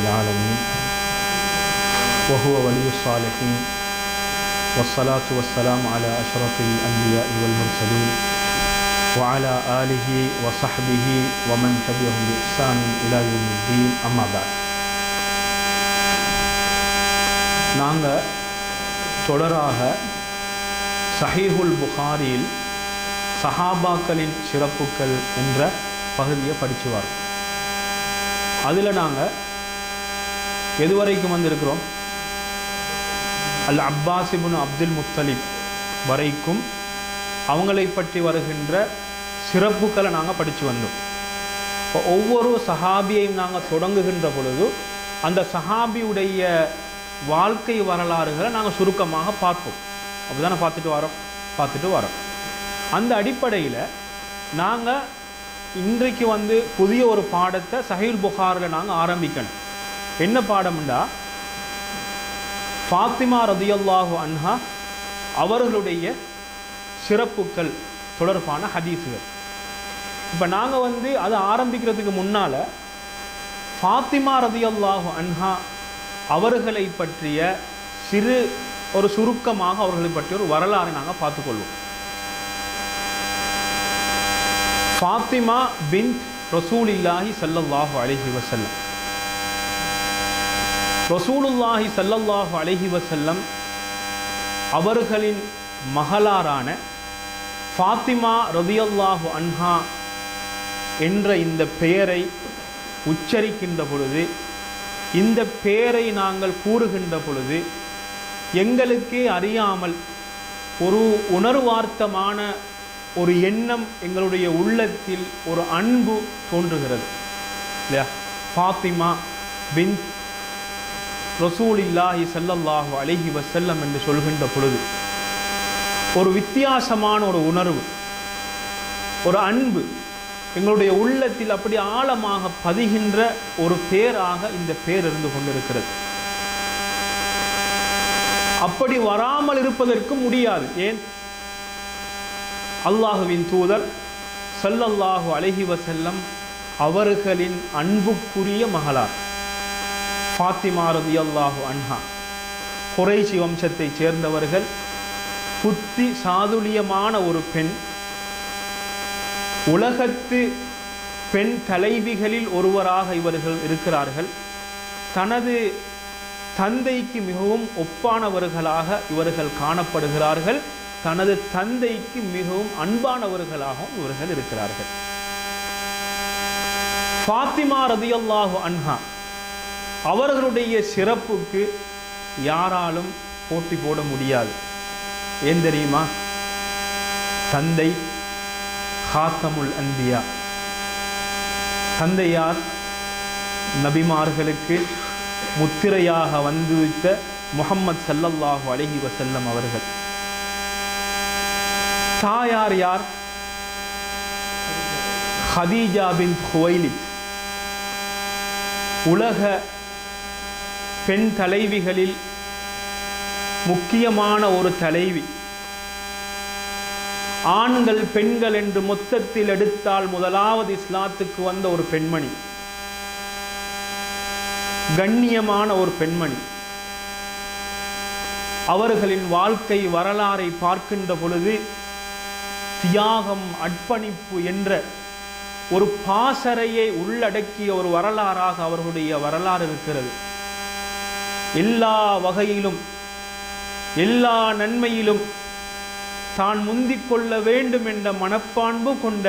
العالمين وهو ولي الصالحين والصلاة والسلام على أشرف الأنبياء والمرسلين وعلى آله وصحبه ومن تبعهم بإحسان إلى يوم الدين أما بعد நாங்கள் தொடராக சஹீஹுல் புகாரியில் சஹாபாக்களின் சிறப்புகள் என்ற பகுதியை படித்து வரோம் அதில் நாங்கள் எதுவரைக்கும் வந்திருக்கிறோம்? அல் அப்பாசிபுன் அப்துல் முத்தலிப் வரைக்கும் அவங்களை பற்றி வருகின்ற சிறப்புகளை நாங்கள் படித்து வந்தோம். இப்போ ஒவ்வொரு சஹாபியையும் நாங்கள் தொடங்குகின்ற பொழுது அந்த சஹாபியுடைய வாழ்க்கை வரலாறுகளை நாங்கள் சுருக்கமாக பார்ப்போம். அப்படி தானே பார்த்துட்டு வரோம்? பார்த்துட்டு வரோம். அந்த அடிப்படையில் நாங்கள் இன்றைக்கு வந்து புதிய ஒரு பாடத்தை சஹீல் புகாரில் நாங்கள் ஆரம்பிக்கணும். என்ன பாடம்டா ஃபாத்திமா ரதியல்லாஹு அன்ஹா அவர்களுடைய சிறப்புகள் தொடர்பான ஹதீஸுகள் இப்போ நாங்கள் வந்து அதை ஆரம்பிக்கிறதுக்கு முன்னால் ஃபாத்திமா ரதியல்லாஹு அன்ஹா அவர்களை பற்றிய சிறு ஒரு சுருக்கமாக அவர்களை பற்றிய ஒரு வரலாறு நாங்கள் பார்த்துக்கொள்வோம். ஃபாத்திமா பின் ரசூலில்லாஹி சல்லல்லாஹு அலைஹி வசல்லம் ரசூலுல்லாஹி சல்லல்லாஹு அலஹி வசல்லம் அவர்களின் மகளாரான ஃபாத்திமா ரதியல்லாஹு அன்ஹா என்ற இந்த பெயரை உச்சரிக்கின்ற பொழுது இந்த பெயரை நாங்கள் கூறுகின்ற பொழுது எங்களுக்கே அறியாமல் ஒரு உணர்வார்த்தமான ஒரு எண்ணம் எங்களுடைய உள்ளத்தில் ஒரு அன்பு தோன்றுகிறது. இல்லையா? ஃபாத்திமா பின் ரசூலில்லாஹி சல்லல்லாஹு அலைஹி வசல்லம் என்று சொல்கின்ற பொழுது ஒரு வித்தியாசமான ஒரு உணர்வு ஒரு அன்பு எங்களுடைய உள்ளத்தில் அப்படி ஆழமாக பதிகின்ற ஒரு பேராக இந்த பேர் இருந்து கொண்டிருக்கிறது. அப்படி வராமல் இருப்பதற்கு முடியாது. ஏன்? அல்லாஹுவின் தூதர் சல்லல்லாஹு அலஹி வசல்லம் அவர்களின் அன்புக்குரிய மகளார். ஃபாத்திமா ரதி அல்லாஹு அன்ஹா. குறைசி வம்சத்தை சேர்ந்தவர்கள் புத்தி சாதுலியமான ஒரு பெண். உலகத்து பெண் தலைவிகளில் ஒருவராக இவர்கள் இருக்கிறார்கள். தனது தந்தைக்கு மிகவும் ஒப்பானவர்களாக இவர்கள் காணப்படுகிறார்கள். தனது தந்தைக்கு மிகவும் அன்பானவர்களாகவும் இவர்கள் இருக்கிறார்கள். ஃபாத்திமா ரதியல்லாஹு அன்ஹா அவர்களுடைய சிறப்புக்கு யாராலும் போட்டி போட முடியாது. ஏன் தெரியுமா? தந்தை ஹாத்தமுல் அன்பியா. தந்தையார் நபிமார்களுக்கு முத்திரையாக வந்துவித்த முகம்மது சல்லல்லாஹு அலஹி வசல்லம் அவர்கள். தாயார் யார்? Khadija bin Khuwaylid. உலக பெண் தலைவிகளில் முக்கியமான ஒரு தலைவி. ஆண்கள் பெண்கள் என்று மொத்தத்தில் எடுத்தால் முதலாவது இஸ்லாத்துக்கு வந்த ஒரு பெண்மணி. கண்ணியமான ஒரு பெண்மணி. அவர்களின் வாழ்க்கை வரலாறை பார்க்கின்ற பொழுது தியாகம் அர்ப்பணிப்பு என்ற ஒரு பாசறையை உள்ளடக்கிய ஒரு வரலாறாக அவர்களுடைய வரலாறு இருக்கிறது. எல்லா வகையிலும் எல்லா நன்மையிலும் தான் முந்திக்கொள்ள வேண்டும் என்ற மனப்பான்பு கொண்ட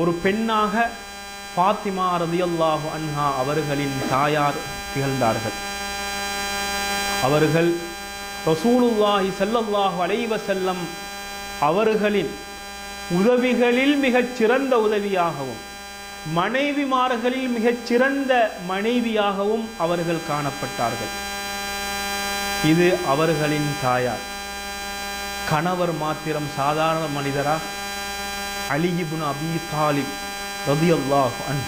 ஒரு பெண்ணாக ஃபாத்திமா ரதியல்லாஹு அன்ஹா அவர்களின் தாயார் திகழ்ந்தார்கள். அவர்கள் ரசூலுல்லாஹி செல்லல்லாஹு அலைவ செல்லம் அவர்களின் உதவிகளில் மிகச் சிறந்த உதவியாகவும் மனைவிமார்களில் மிகச் சிறந்த மனைவியாகவும் அவர்கள் காணப்பட்டார்கள். இது அவர்களின் தாயார். கணவர் மாத்திரம் சாதாரண மனிதரா? அலிஹிபுன் அபி தாலிப் ரதியல்லாஹ் அன்.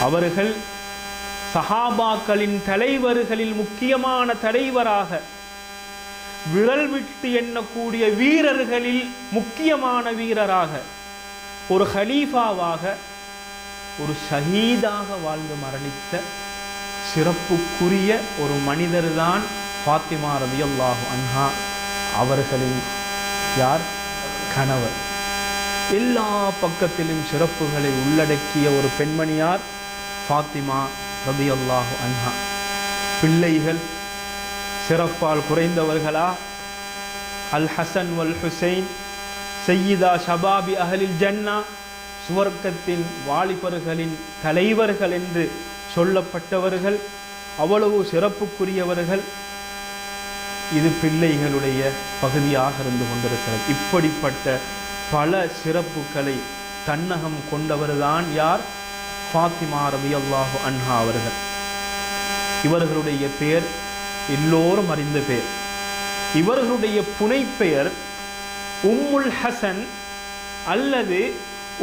அவர்கள் சஹாபாக்களின் தலைவர்களில் முக்கியமான தலைவராக விரல் விட்டு எண்ணக்கூடிய வீரர்களில் முக்கியமான வீரராக ஒரு ஹலீஃபாவாக ஒரு ஷஹீதாக வாழ்ந்து மரணித்த சிறப்புக்குரிய ஒரு மனிதர் தான் ஃபாத்திமா ரலியல்லாஹு அன்ஹா. அவர்களின் யார்? கணவர். எல்லா பக்கத்திலும் சிறப்புகளை உள்ளடக்கிய ஒரு பெண்மணியார் ஃபாத்திமா ரதியல்லாஹு அன்ஹா. பிள்ளைகள் சிறப்பால் குறைந்தவர்களா? அல் ஹசன் வல் ஹுசைன் செய்யிதா ஷபாபி அஹலில் ஜன்னா சுவர்க்கத்தின் வாலிபர்களின் தலைவர்கள் என்று சொல்லப்பட்டவர்கள் அவ்வளவு சிறப்புக்குரியவர்கள் இது பிள்ளைகளுடைய பகுதியாக இருந்து கொண்டிருக்கிறது. இப்படிப்பட்ட பல சிறப்புகளை தன்னகம் கொண்டவர்தான் யார்? ஃபாத்திமா ரலியல்லாஹு அன்ஹா அவர்கள். இவர்களுடைய பெயர் எல்லோரும் அறிந்த பெயர். இவர்களுடைய புனைப்பெயர் உம்முல் ஹசன் அல்லது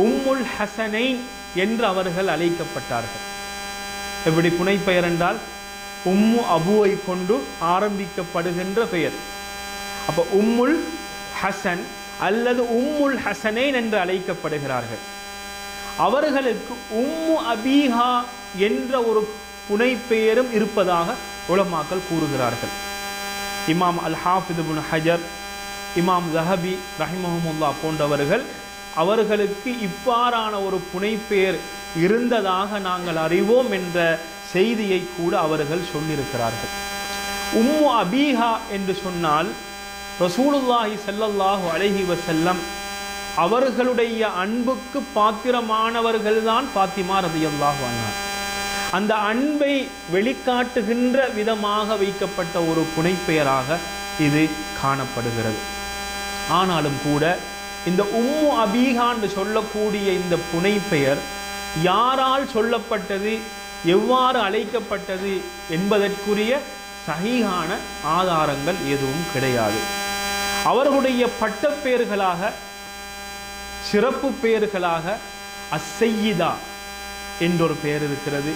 உம்முல் ஹசனைன் என்று அவர்கள் அழைக்கப்பட்டார்கள். எப்படி புனைப்பெயர் என்றால் உம்மு அபுவை கொண்டு ஆரம்பிக்கப்படுகின்ற பெயர். அப்ப உம்முல் ஹசன் அல்லது உம்முல் ஹசனேன் என்று அழைக்கப்படுகிறார்கள். அவர்களுக்கு உம்மு அபீஹா என்ற ஒரு புனைப்பெயரும் இருப்பதாக உலமாக்கள் கூறுகிறார்கள். இமாம் அல் ஹாஃபிது ஹஜர் இமாம் ஜஹபி ரஹிமஹமுல்லா போன்றவர்கள் அவர்களுக்கு இவ்வாறான ஒரு புனைப்பெயர் இருந்ததாக நாங்கள் அறிவோம் என்ற செய்தியை கூட அவர்கள் சொல்லியிருக்கிறார்கள். உம்மு அபீஹா என்று சொன்னால் ரசூலுல்லாஹி செல்லல்லாஹு அழகி வசல்லம் அவர்களுடைய அன்புக்கு பாத்திரமானவர்கள்தான் பாத்திமா ரதியல்லாஹு அன்ஹா. அந்த அன்பை வெளிக்காட்டுகின்ற விதமாக வைக்கப்பட்ட ஒரு புனைப்பெயராக இது காணப்படுகிறது. ஆனாலும் கூட இந்த உம்மு அபீகான்னு சொல்லக்கூடிய இந்த புனைப்பெயர் யாரால் சொல்லப்பட்டது எவ்வாறு அழைக்கப்பட்டது என்பதற்குரிய சகிகான ஆதாரங்கள் எதுவும் கிடையாது. அவர்களுடைய பட்டப்பெயர்களாக சிறப்பு பெயர்களாக அசையிதா என்றொரு பெயர் இருக்கிறது.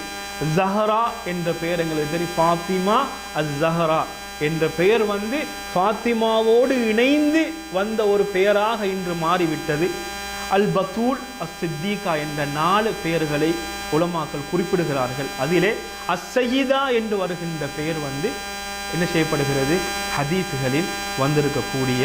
ஜஹரா என்ற பெயர் எங்களுக்கு தெரியும். ஃபாத்திமா அஸ் ஜஹரா என்ற பெயர் வந்து ஃபாத்திமாவோடு இணைந்து வந்த ஒரு பெயராக இன்று மாறிவிட்டது. அல் பத்தூல் அஸ் சித்திகா என்ற நாலு பெயர்களை உலமாக்கள் குறிப்பிடுகிறார்கள். அதிலே அசையிதா என்று வருகின்ற பெயர் வந்து என்ன செய்யப்படுகிறது? ஹதீஸுகளில் வந்திருக்கக்கூடிய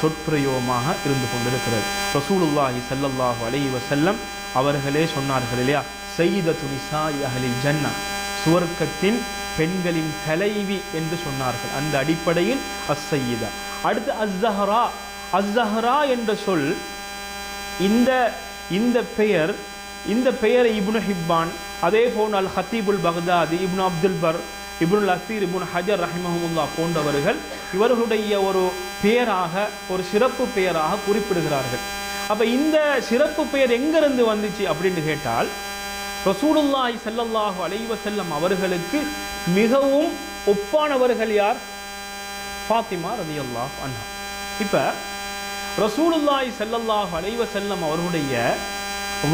சொற்பிரயோகமாக இருந்து கொண்டிருக்கிறது. ரசூலுல்லாஹி சல்லல்லாஹு அலைஹி வசல்லம் அவர்களே சொன்னார்கள் இல்லையா? செய்த துணிசா அகலில் ஜன்னா சுவர்க்கத்தின் பெண்களின் தலைவி என்று சொன்னார்கள். அந்த அடிப்படையில் அஸ்ஸையிதா அடுத்து அஸ்ஸஹரா அஸ்ஸஹரா என்ற சொல் இந்த இந்த பெயர் இந்த பெயரை இப்னு ஹிப்பான் அதே போன்று al Khatibul Baghdadi Ibn Abdul Barr Ibnul Athir Ibn Hajar ரஹிமஹமுல்லா போன்றவர்கள் இவர்களுடைய ஒரு பெயராக ஒரு சிறப்பு பெயராக குறிப்பிடுகிறார்கள். அப்ப இந்த சிறப்பு பெயர் எங்கிருந்து வந்துச்சு அப்படின்னு கேட்டால் ரசூலுல்லாய் செல்லல்லாஹு அலைவ செல்லம் அவர்களுக்கு மிகவும் ஒப்பானவர்கள் யார்? ஃபாத்திமா ரதி அல்லாஹ் அண்ணா இப்போ ரசூலுல்லாய் செல்லல்லாஹு அலைவ செல்லம் அவர்களுடைய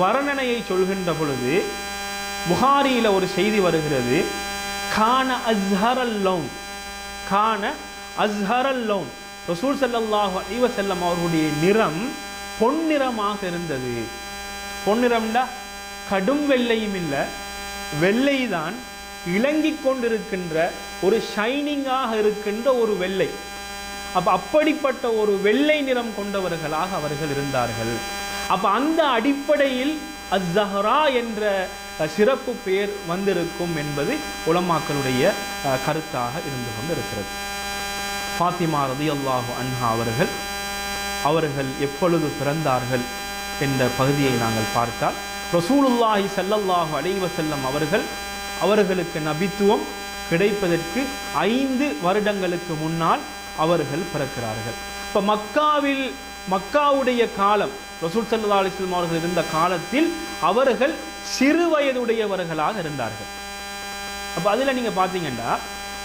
வர்ணனையை சொல்கின்ற பொழுது புகாரியில் ஒரு செய்தி வருகிறது. கான அஸ்ஹரல் லோன். கான அஸ்ஹரல் லோன். ரசூல் செல்லல்லாஹு அலைவ செல்லம் அவர்களுடைய நிறம் பொன்னிறமாக இருந்தது. பொன்னிறம்டா கடும் வெள்ளையும் இல்லை. வெள்ளைதான் இலங்கி கொண்டிருக்கின்ற ஒரு ஷைனிங்காக இருக்கின்ற ஒரு வெள்ளை. அப்போ அப்படிப்பட்ட ஒரு வெள்ளை நிறம் கொண்டவர்களாக அவர்கள் இருந்தார்கள். அப்போ அந்த அடிப்படையில் அஸ்ஸஹரா என்ற சிறப்பு பெயர் வந்திருக்கும் என்பது உலமாக்களுடைய கருத்தாக இருந்து கொண்டிருக்கிறது. ஃபாத்திமா ரதியல்லாஹு அன்ஹா அவர்கள் அவர்கள் எப்பொழுது பிறந்தார்கள் என்ற பகுதியை நாங்கள் பார்த்தால் ரசூலுல்லாஹி செல்லல்லாஹு அடைவ செல்லம் அவர்கள் அவர்களுக்கு நபித்துவம் கிடைப்பதற்கு ஐந்து வருடங்களுக்கு முன்னால் அவர்கள் பிறக்கிறார்கள். இப்போ மக்காவில் மக்காவுடைய காலம் ரசூல் சல்லா அலிஸ்லாம் அவர்கள் இருந்த காலத்தில் அவர்கள் சிறு வயதுடையவர்களாக இருந்தார்கள். அப்போ அதில் நீங்கள் பார்த்தீங்கன்னா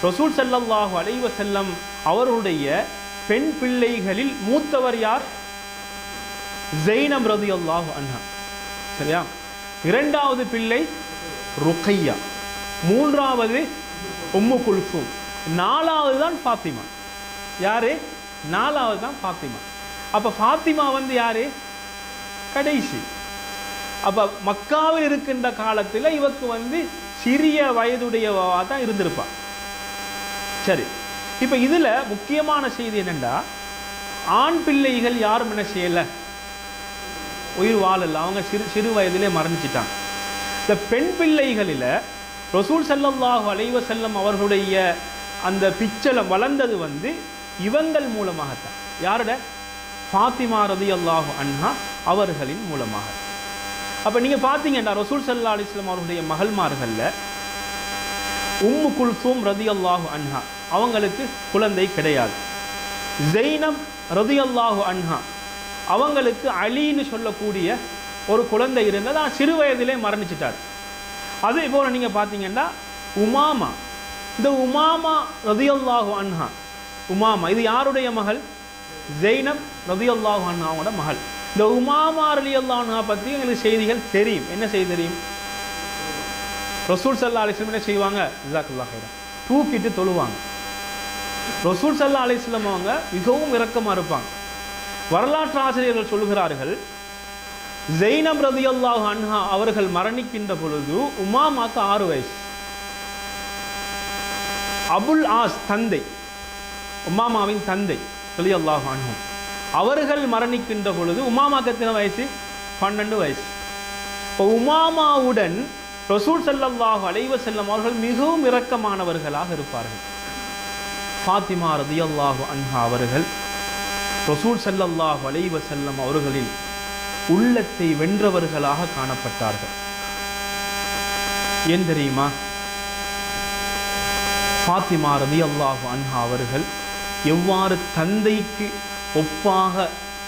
ரசூல் ஸல்லல்லாஹு அலைஹி வஸல்லம் அவருடைய பெண் பிள்ளைகளில் மூத்தவர் யார்? ஜெயினம் ரதி அல்லாஹு அன்ஹா. சரியா? இரண்டாவது பிள்ளை ருக்கையா. மூன்றாவது உம்மு குல்சூம். நாலாவது தான் ஃபாத்திமா. யாரு? நாலாவது தான் ஃபாத்திமா. அப்ப ஃபாத்திமா வந்து யாரு? கடைசி. அப்ப மக்காவில் இருக்கின்ற காலத்துல இவக்கு வந்து சிறிய வயதுடையவா தான் இருந்திருப்பா. சரி. இப்ப இதுல முக்கியமான செய்தி என்னென்னா ஆண் பிள்ளைகள் யாரும் என்ன செய்யல? உயிர் வாழல. அவங்க சிறு சிறு வயதிலே மரணிச்சிட்டாங்க. இந்த பெண் பிள்ளைகளில் ரசூல் ஸல்லல்லாஹு அலைவ செல்லம் அவர்களுடைய அந்த பிச்சலம் வளர்ந்தது வந்து இவங்கள் மூலமாகத்தான். யாரோட? ஃபாத்திமா ரதி அல்லாஹு அண்ணா அவர்களின் மூலமாக. அப்ப நீங்க பார்த்தீங்கன்னா ரசூல் சல்லா அலிஸ்லாம் வஸல்லம் அவர்களுடைய மகள்மார்கள்ல உம்மு குல்சூம் ரதியல்லாஹு அன்ஹா அவங்களுக்கு குழந்தை கிடையாது. ஜெய்னப் ரதியல்லாஹு அன்ஹா அவங்களுக்கு அலின்னு சொல்லக்கூடிய ஒரு குழந்தை இருந்தது. ஆனால் சிறு வயதிலே மரணிச்சிட்டார். அதே போல நீங்க பார்த்தீங்கன்னா உமாமா. இந்த உமாமா ரதியல்லாஹு அன்ஹா. உமாமா இது யாருடைய மகள்? ஜெய்னப் ரதியல்லாஹு அன்ஹா அவங்களோட மகள். இந்த உமாமா ரலியல்லா அன்ஹா பற்றி எங்களுக்கு செய்திகள் தெரியும். என்ன செய்தி தெரியும்? ரசூல் சல்லா அலிஸ்லம் என்ன செய்வாங்க? ஜிசாக்குல்லா ஹைரா தூக்கிட்டு தொழுவாங்க. ரசூல் சல்லா அலிஸ்லம் அவங்க மிகவும் இறக்கமாக இருப்பாங்க. வரலாற்று ஆசிரியர்கள் சொல்லுகிறார்கள் ஜெயினப் ரதி அல்லாஹ் அன்ஹா அவர்கள் மரணிக்கின்ற பொழுது உமாமாக்கு ஆறு வயசு. அபுல் ஆஸ் தந்தை உமாமாவின் தந்தை ரலியல்லாஹு அன்ஹா அவர்கள் மரணிக்கின்ற பொழுது உமாமாக்கு எத்தனை வயசு? பன்னெண்டு வயசு. இப்போ உமாமாவுடன் ரசூல் செல்லல்லாஹ் அழைவு செல்லும் அவர்கள் மிகவும் இரக்கமானவர்களாக இருப்பார்கள். ஃபாத்திமா ரதியல்லாஹு அன்ஹா அவர்கள் ரசூல் ஸல்லல்லாஹு அலைஹி செல்லம் அவர்களின் உள்ளத்தை வென்றவர்களாக காணப்பட்டார்கள். ஏன் தெரியுமா? ஃபாத்திமா ரதியல்லாஹு அன்ஹா அவர்கள் எவ்வாறு தந்தைக்கு ஒப்பாக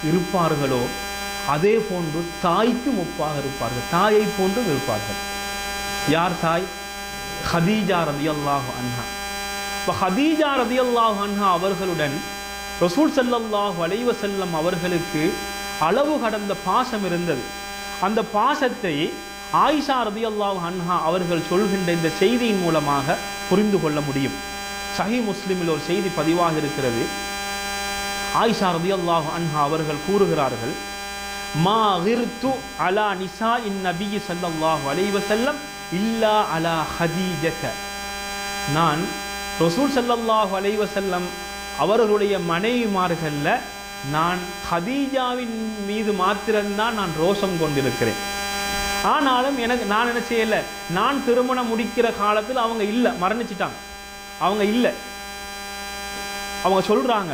இருப்பார்களோ அதே போன்று தாய்க்கும் ஒப்பாக இருப்பார்கள். தாயை போன்றும் இருப்பார்கள். யார் தாய்? ஹதீஜா ரதி அல்லாஹு அன்ஹா. இப்போ ஹதீஜா ரதி அல்லாஹ் அன்ஹா அவர்களுடன் ரசூல் செல்லல்லாஹ் வளைவ செல்லம் அவர்களுக்கு அளவு கடந்த பாசம் இருந்தது. அந்த பாசத்தை ஆயிஷா ரதியல்லாஹு அன்ஹா அவர்கள் சொல்கின்ற இந்த செய்தியின் மூலமாக புரிந்து கொள்ள முடியும். சஹி முஸ்லிமில் ஒரு செய்தி பதிவாக இருக்கிறது. ஆயிஷா ரதியல்லாஹு அன்ஹா அவர்கள் கூறுகிறார்கள் மா கிர்து அலா நிசா இன் நபி ஸல்லல்லாஹு வளைவ செல்லம் இல்லா அலா ஹதீஜக. நான் ரசூல் சல்லல்லாஹ் வளைவ செல்லம் அவர்களுடைய மனைவிமார்கள்ல நான் ஹதீஜாவின் மீது மாத்திரம்தான் நான் ரோஷம் கொண்டிருக்கிறேன். ஆனாலும் எனக்கு நான் என்ன செய்யலை? நான் திருமணம் முடிக்கிற காலத்தில் அவங்க இல்லை. மரணிச்சிட்டாங்க. அவங்க இல்லை. அவங்க சொல்றாங்க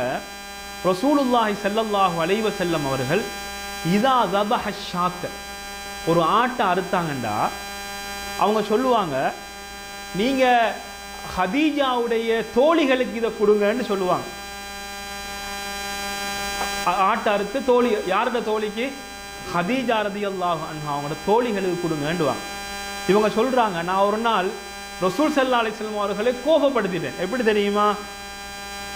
ரசூலுல்லாஹி செல்லல்லாஹு அலைவ செல்லம் அவர்கள் இதா தபஹ ஷாத்த ஒரு ஆட்டை அறுத்தாங்கண்டா. அவங்க சொல்லுவாங்க நீங்க ஹதீஜாவுடைய தோழிகளுக்கு இதை கொடுங்கன்னு சொல்லுவாங்க. ஆட்டை அறுத்து தோழி யாரோட தோழிக்கு? ஹதீஜா ரதி அல்லாஹ் அவங்களோட தோழிகளுக்கு கொடுங்கன்னுவாங்க. இவங்க சொல்றாங்க நான் ஒரு நாள் ரசூல் சல்லா அலிஸ்லாம் அவர்களை கோபப்படுத்திட்டேன். எப்படி தெரியுமா?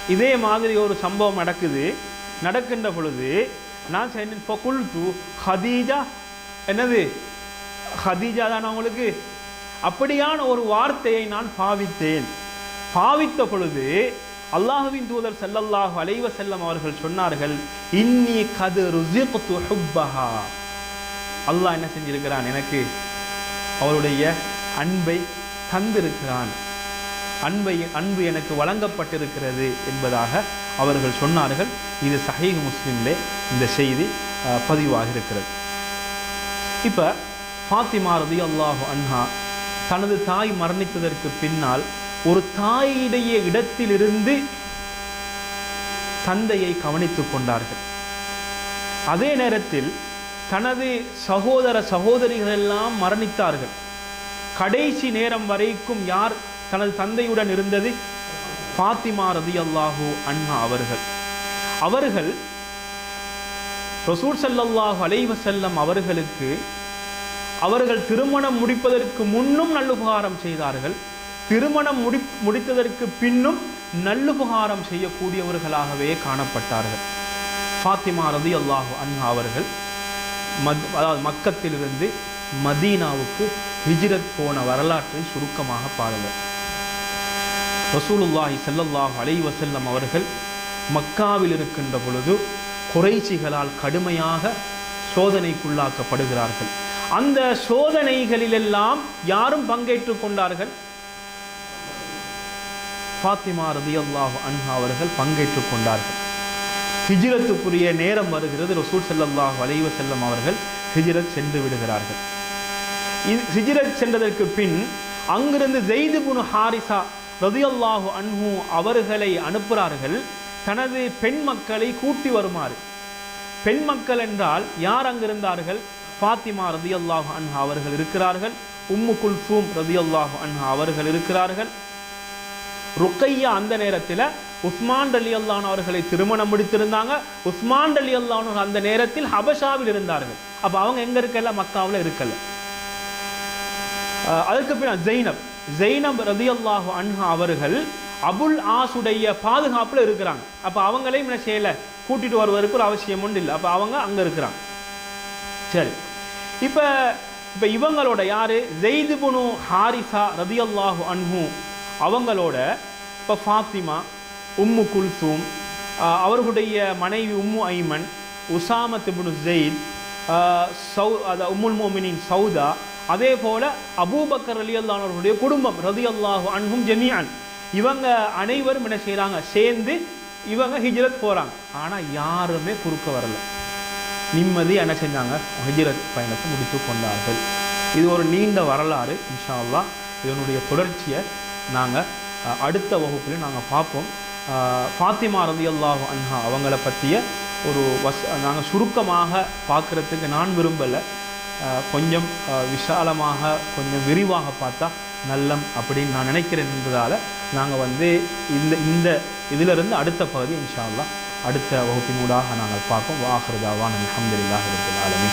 இதே மாதிரி ஒரு சம்பவம் நடக்குது. நடக்கின்ற பொழுது நான் சொன்னேன் ஃபகுல்து ஹதீஜா. என்னது? ஹதீஜா தானே உங்களுக்கு? அப்படியான ஒரு வார்த்தையை நான் பாவித்தேன். பாவித்த பொழுது அல்லாஹுவின் தூதர் செல்லல்லாஹு அலைவ செல்லம் அவர்கள் சொன்னார்கள் இன்னி கது ருசிக்து ஹுப்பஹா. அல்லாஹ் என்ன செஞ்சிருக்கிறான் எனக்கு? அவருடைய அன்பை தந்திருக்கிறான். அன்பை அன்பு எனக்கு வழங்கப்பட்டிருக்கிறது என்பதாக அவர்கள் சொன்னார்கள். இது சஹீஹ் முஸ்லிம்லே இந்த செய்தி அஹ், இருக்கிறது. இப்போ ஃபாத்திமா ரதி அல்லாஹு அன்ஹா தனது தாய் மரணித்ததற்கு பின்னால் ஒரு தாயுடைய இடத்திலிருந்து தந்தையை கவனித்துக் கொண்டார்கள். அதே நேரத்தில் தனது சகோதர சகோதரிகள் எல்லாம் மரணித்தார்கள். கடைசி நேரம் வரைக்கும் யார் தனது தந்தையுடன் இருந்தது? ஃபாத்திமா ரதியல்லாஹு அண்ணா அவர்கள். அவர்கள் ரசூல் சல்லாஹூ அலைவசல்லம் அவர்களுக்கு அவர்கள் திருமணம் முடிப்பதற்கு முன்னும் நல்லுபகாரம் செய்தார்கள். திருமணம் முடி முடித்ததற்கு பின்னும் நல்லுபகாரம் செய்யக்கூடியவர்களாகவே காணப்பட்டார்கள். ஃபாத்திமா ரதியல்லாஹு அன்ஹா அவர்கள் மத் அதாவது மக்கத்திலிருந்து மதீனாவுக்கு ஹிஜ்ரத் போன வரலாற்றை சுருக்கமாக பாருங்கள். ரசூலுல்லாஹி செல்லல்லாஹ் அலை வசல்லம் அவர்கள் மக்காவில் இருக்கின்ற பொழுது குறைச்சிகளால் கடுமையாக சோதனைக்குள்ளாக்கப்படுகிறார்கள். அந்த சோதனைகளிலெல்லாம் யாரும் பங்கேற்றுக் கொண்டார்கள்? ஃபாத்திமா ரதியல்லாஹ் அன்ஹா அவர்கள் பங்கேற்றுக் கொண்டார்கள். ஹிஜிரத்துக்குரிய நேரம் வருகிறது. ரசூல் செல்லல்லாஹ் அலைஹி செல்லம் அவர்கள் ஹிஜிரத் சென்று விடுகிறார்கள். இது ஹிஜ்ரத் சென்றதற்கு பின் அங்கிருந்து ஜெய்து புனு ஹாரிசா ரதியல்லாஹு அன்ஹு அவர்களை அனுப்புகிறார்கள். தனது பெண் மக்களை கூட்டி வருமாறு. பெண் மக்கள் என்றால் யார் அங்கிருந்தார்கள்? ஃபாத்திமா ரதியல்லாஹு அன்ஹா அவர்கள் இருக்கிறார்கள். உம்மு குல்சூம் ரதியல்லாஹு அன்ஹா அவர்கள் இருக்கிறார்கள். ருக்கையா அந்த நேரத்தில் உஸ்மான் அலி அல்லான் அவர்களை திருமணம் முடித்திருந்தாங்க. உஸ்மான் அலி அல்லான் அந்த நேரத்தில் ஹபஷாவில் இருந்தார்கள். அப்ப அவங்க எங்க இருக்கல? மக்காவில் இருக்கல. அஹ் அதற்கு ஜெய்னப். ஜெய்னப் ரதி அல்லாஹு அன்ஹா அவர்கள் அபுல் ஆசுடைய பாதுகாப்புல இருக்கிறாங்க. அப்ப அவங்களையும் என்ன செய்யலை? கூட்டிட்டு வருவதற்கு ஒரு அவசியம் ஒன்று இல்லை. அப்போ அவங்க அங்க இருக்கிறாங்க. சரி. இப்போ இப்போ இவங்களோட யாரு? ஜெய்து புனு ஹாரிசா ரதியல்லாஹு அன்ஹு அவங்களோட இப்போ ஃபாத்திமா உம்மு குல்சூம் அவர்களுடைய மனைவி உம்மு ஐமன் உசாமத் இப்னு ஜெயித் சௌ அத உம்முல் மோமினின் சௌதா அதே போல் அபூபக்கர் அலி அல்லானவர்களுடைய குடும்பம் ரதியல்லாஹு அன்ஹும் ஜமீஅன். இவங்க அனைவரும் என்ன செய்கிறாங்க சேர்ந்து இவங்க ஹிஜ்ரத் போகிறாங்க ஆனால் யாருமே குறுக்க வரலை. நிம்மதி என்ன செஞ்சாங்க? ஹஜிரத் பயணத்தை முடித்து கொண்டார்கள். இது ஒரு நீண்ட வரலாறு இன்ஷா இதனுடைய தொடர்ச்சியை நாங்கள் அடுத்த வகுப்பில் நாங்கள் பார்ப்போம். ஃபாத்திமா ரதி ரலியல்லாஹு அன்ஹா அவங்கள பற்றிய ஒரு வஸ் நாங்கள் சுருக்கமாக பார்க்குறதுக்கு நான் விரும்பலை. கொஞ்சம் விசாலமாக கொஞ்சம் விரிவாக பார்த்தா நல்லம் அப்படின்னு நான் நினைக்கிறேன் என்பதால் நாங்கள் வந்து இந்த இந்த இதிலிருந்து அடுத்த பகுதி இன்ஷா அடுத்த வகுப்பினூடாக நாங்கள் பார்ப்போம். வாஹிருதாவான் அல்ஹம்துலில்லாஹி ரப்பில் ஆலமி